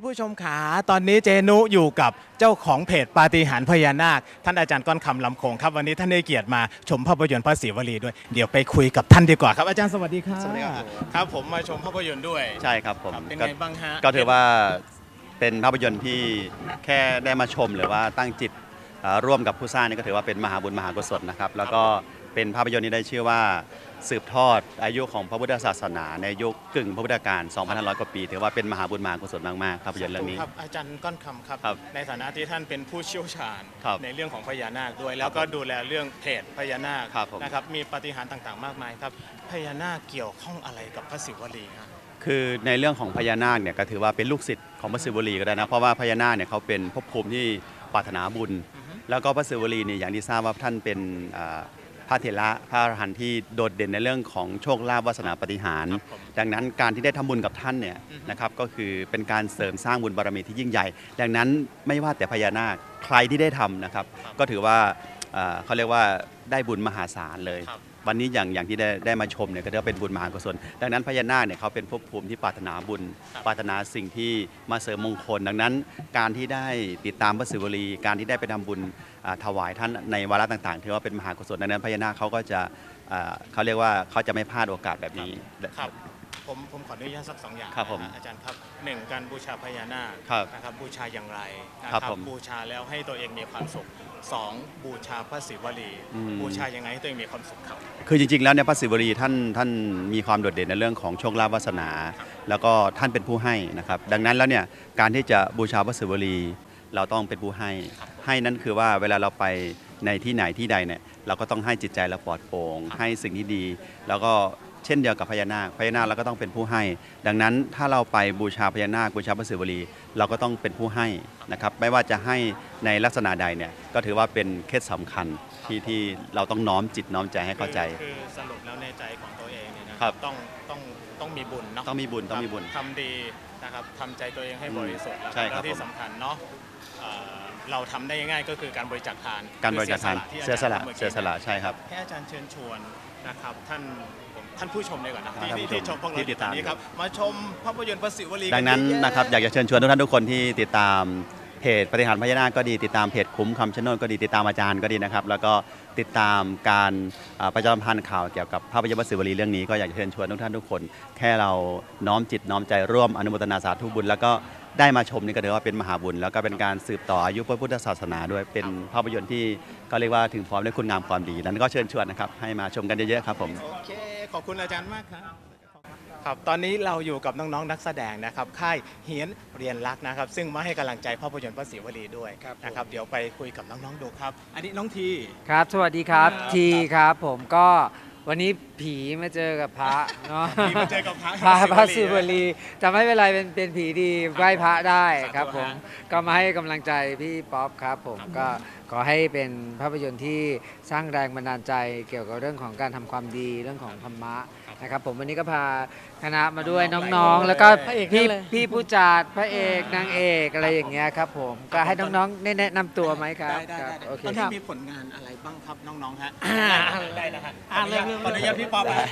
านผู้ชมขา ตอนนี้เจนุอยู่กับเจ้าของเพจปาฏิหาริย์พญานาค ท่านอาจารย์ก้อนคำลำโคงครับวันนี้ท่านได้เกียรติมาชมภาพยนตร์พระศิวลีด้วยเดี๋ยวไปคุยกับท่านดีกว่าครับอาจารย์สวัสดีครับสวัสดีครับ ครับผมมาชมภาพยนตร์ด้วยใช่ครับผมครับเป็นก็ไงบ้างฮะก็ถือว่าเป็นภาพยนตร์ที่แค่ได้มาชมหรือว่าตั้งจิตเอ่อร่วมกับผู้สร้างนี่ก็ถือว่าเป็นมหาบุญมหากุศลนะครับแล้วก็เป็นภาพยนตร์ที่ได้ชื่อว่า สืบทอดอายุของพระพุทธศาสนาในยุคกึ่งพระพุทธการ2,500 กว่าปี ถือว่าเป็นมหาบุญมหากุศลมากๆภาพยนตร์เรื่องนี้ครับอาจารย์ก้อนคำครับ ครับในฐานะที่ท่านเป็นผู้เชี่ยวชาญครับในเรื่องของพญานาคด้วย แล้วก็ดูแลเรื่องเพจพญานาคครับผม นะครับมีปาฏิหารย์ต่างๆ มากมายครับพญานาคเกี่ยวข้องอะไรกับพระศิวลีฮะคือในเรื่องของพญานาคเนี่ยก็ถือว่าเป็นลูกศิษย์ของพระศิวลีก็ได้นะ เพราะว่าพญานาคเนี่ยเขาเป็นภพภูมิที่ปรารถนาบุญ แล้วก็พระศิวลีเนี่ยอย่างที่ทราบว่าท่านเป็นอ่าพ ระเถระพระอรหันต์ที่โดดเด่นในเรื่องของโชคลาภวาสนาปฏิหารย์ครับผมดังนั้นการที่ได้ทำบุญกับท่านเนี่ยอือฮึนะครับก็คือเป็นการเสริมสร้างบุญบารมีที่ยิ่งใหญ่ ดังนั้นไม่ว่าแต่พญานาคใครที่ได้ทำนะครับ ก็ถือว่าอ่าเขาเรียกว่าได้บุญมหาศาลเลยครับ วันนี้อย่างอย่างที่ได้ได้มาชมเนี่ยก็เรียกว่าเป็นบุญมหากุศลดังนั้นพญานาคเนี่ยเขาเป็นภพภูมิที่ปรารถนาบุญครับปรารถนาสิ่งที่มาเสริมมงคล ดังนั้น การที่ได้ติดตามพระศิวลี การที่ได้ไปทำบุญอ่าถวายท่านในวาระต่างๆถือว่าเป็นมหากุศลดังนั้นพญานาคเขาก็จะอ่าเขาเรียกว่าเขาจะไม่พลาดโอกาสแบบนี้ครับ ผมผมขออนุญาตสักสองอย่างครับผมนะฮะอาจารย์ครับหนึ่งการบูชาพญานาคครับนะครับบูชาอย่างไรนะคครัรับบผมบูชาแล้วให้ตัวเองมีความสุขสองบูชาพระศิวลี อืม บูชายังไงให้ตัวเองมีความสุขครับ คือจริงๆ แล้วเนี่ยพระศิวลีท่านท่านมีความโดดเด่นในเรื่องของโชคลาภวาสนา แล้วก็ท่านเป็นผู้ให้นะครับ ดังนั้นแล้วเนี่ยการที่จะบูชาพระศิวลีเราต้องเป็นผู้ให้ ให้นั้นคือว่าเวลาเราไปในที่ไหนที่ใดเนี่ยเราก็ต้องให้จิตใจเราปลอดโปร่งให้สิ่งที่ดี แล้วก็ เช่นเดียวกับพญานาคพญานาคเราก็ต้องเป็นผู้ให้ ดังนั้นถ้าเราไปบูชาพญานาคบูชาพระศิวลี เราก็ต้องเป็นผู้ให้นะครับไม่ว่าจะให้ในลักษณะใดเนี่ยก็ถือว่าเป็นเคล็ดสำคัญที่ที่เราต้องน้อมจิตน้อมใจให้เข้าใจ คือสรุปแล้วในใจของตัวเอง ครับต้องต้องต้องมีบุญเนาะต้องมีบุญต้องมีบุญทำดีนะครับทำใจตัวเองให้บริสุทธิ์แล้วใช่ครับ แล้วที่ผมสำคัญเนาะเอ่อเราทำได้ง่ายๆก็คือการบริจาคทานการบริจาคทานคือเสียสละที่อาจารย์เสียสละใช่ครับ ให้อาจารย์เชิญชวนนะครับท่านผมท่านผู้ชมเลยก่อนนะอ่าที่ท่านผู้ที่ชมที่ชมพวกเราที่ติดตาม อยู่อนนี้ครับมาชมภาพยนตร์พระศิวลีดังนั้นกัเยอนะครับอยากจะเชิญชวนทุกท่านทุกคนที่ติดตาม เพจปฏิหารพญานาคก็ดีติดตามเพจคุ้มคำชะโนดก็ดีติดตามอาจารย์ก็ดีนะครับ แล้วก็ติดตามการประชาสัมพันธ์ข่าวเกี่ยวกับภาพยนตร์พระศิวลีเรื่องนี้ก็อยากจะเชิญชวนทุกท่านทุกคน แค่เราน้อมจิตน้อมใจร่วมอนุโมทนาสาธุบุญ แล้วก็ได้มาชมนี่ก็ถือว่าเป็นมหาบุญ แล้วก็เป็นการสืบต่ออายุพระพุทธศาสนาด้วยเป็นภาพยนตร์ที่ก็เรียกว่าถึงพร้อมด้วยคุณงามความดี นั้นก็เชิญชวนนะครับให้มาชมกันเยอะๆครับผมโอเคขอบคุณอาจารย์มากครับ ครับตอนนี้เราอยู่กับน้องๆนักแสดงนะครับค่ายเฮียนเรียนรักนะครับ ซึ่งมาให้กำลังใจภาพยนตร์พระศิวลีด้วยนะครับ เดี๋ยวไปคุยกับน้องๆดูครับ อันนี้น้องที ครับ สวัสดีครับ ครับ ทีครับ ผมก็ วันนี้ผีมาเจอกับพระเนาะทีมาเจอกับพระพระพระศิสุวบลีรีจะไม่เป็นไรเป็นเป็นผีดีไหว้พระได้ครับสาธุผมฮะก็มาให้กำลังใจพี่ป๊อปครับผมก็ขอให้เป็นภาพยนตร์ที่สร้างแรงบันดาลใจเกี่ยวกับเรื่องของการทำความดีเรื่องของธรรมะนะครับผมวันนี้ก็พาคณะมาด้วยน้องๆน้องหลายคนๆแล้วก็พระเอกพี่ทั้งเลยพี่ผู้จัดพระเอกนางเอกอะไรอย่างเงี้ยครับผมก็ให้น้องๆแนะนำตัวไหมครับได้ได้ครับได้โอเคตอนนี้มีผลงานอะไรบ้างครับน้องๆฮะได้นะฮะขออ่าอนุญาตเริ่มขออนุญาตพี่ป๊อปฮะ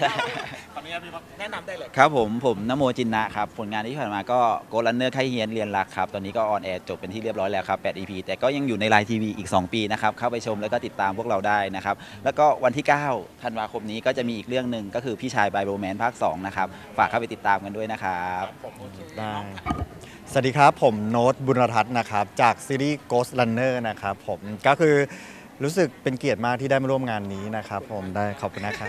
ขออนุญาตพี่ป๊อปแนะนำได้เลย ครับผมผมนโมจินนะครับผลงานที่ผ่านมาก็โกลันเนอร์ไคเฮียนเรียนรักครับ ตอนนี้ก็ออนแอร์จบเป็นที่เรียบร้อยแล้วครับ8 EP แต่ก็ยังอยู่ในไลน์ทีวีอีก 2 ปีนะครับ เข้าไปชมแล้วก็ติดตามพวกเราได้นะครับ แล้วก็วันที่ 9 ธันวาคมนี้ก็จะมีอีกเรื่องหนึ่งก็คือพี่ชายไบโบแมนภาค 2 นะครับ ฝากเข้าไปติดตามกันด้วยนะครับ ได้ สวัสดีครับ ผมโน้ตบุญทัศน์นะครับ จากซีรีส์ Ghost Runner นะครับผมก็คือ รู้สึกเป็นเกียรติมากที่ได้มาร่วมงานนี้นะครับ ผมได้ขอบคุณนะครับ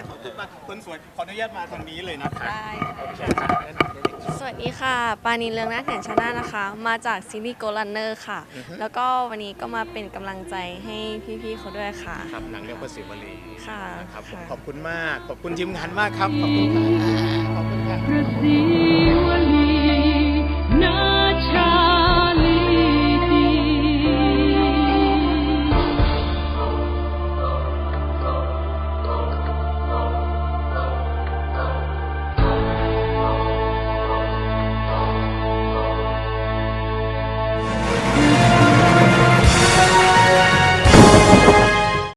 คนสวยขออนุญาตมาทางนี้เลยนะครับได้โอเคครับแนะนำได้เลยสวัสดีค่ะ ปานินเรืองนาถแห่งชานานะคะ มาจากซีรีส์โกลันเนอร์ค่ะ แล้วก็วันนี้ก็มาเป็นกำลังใจให้พี่ๆเขาด้วยค่ะครับหนังเรื่องพระศิวลีค่ะนะครับผมค่ะขอบคุณมาก ขอบคุณทีมงานมากครับ ขอบคุณครับขอบคุณครับพระศิว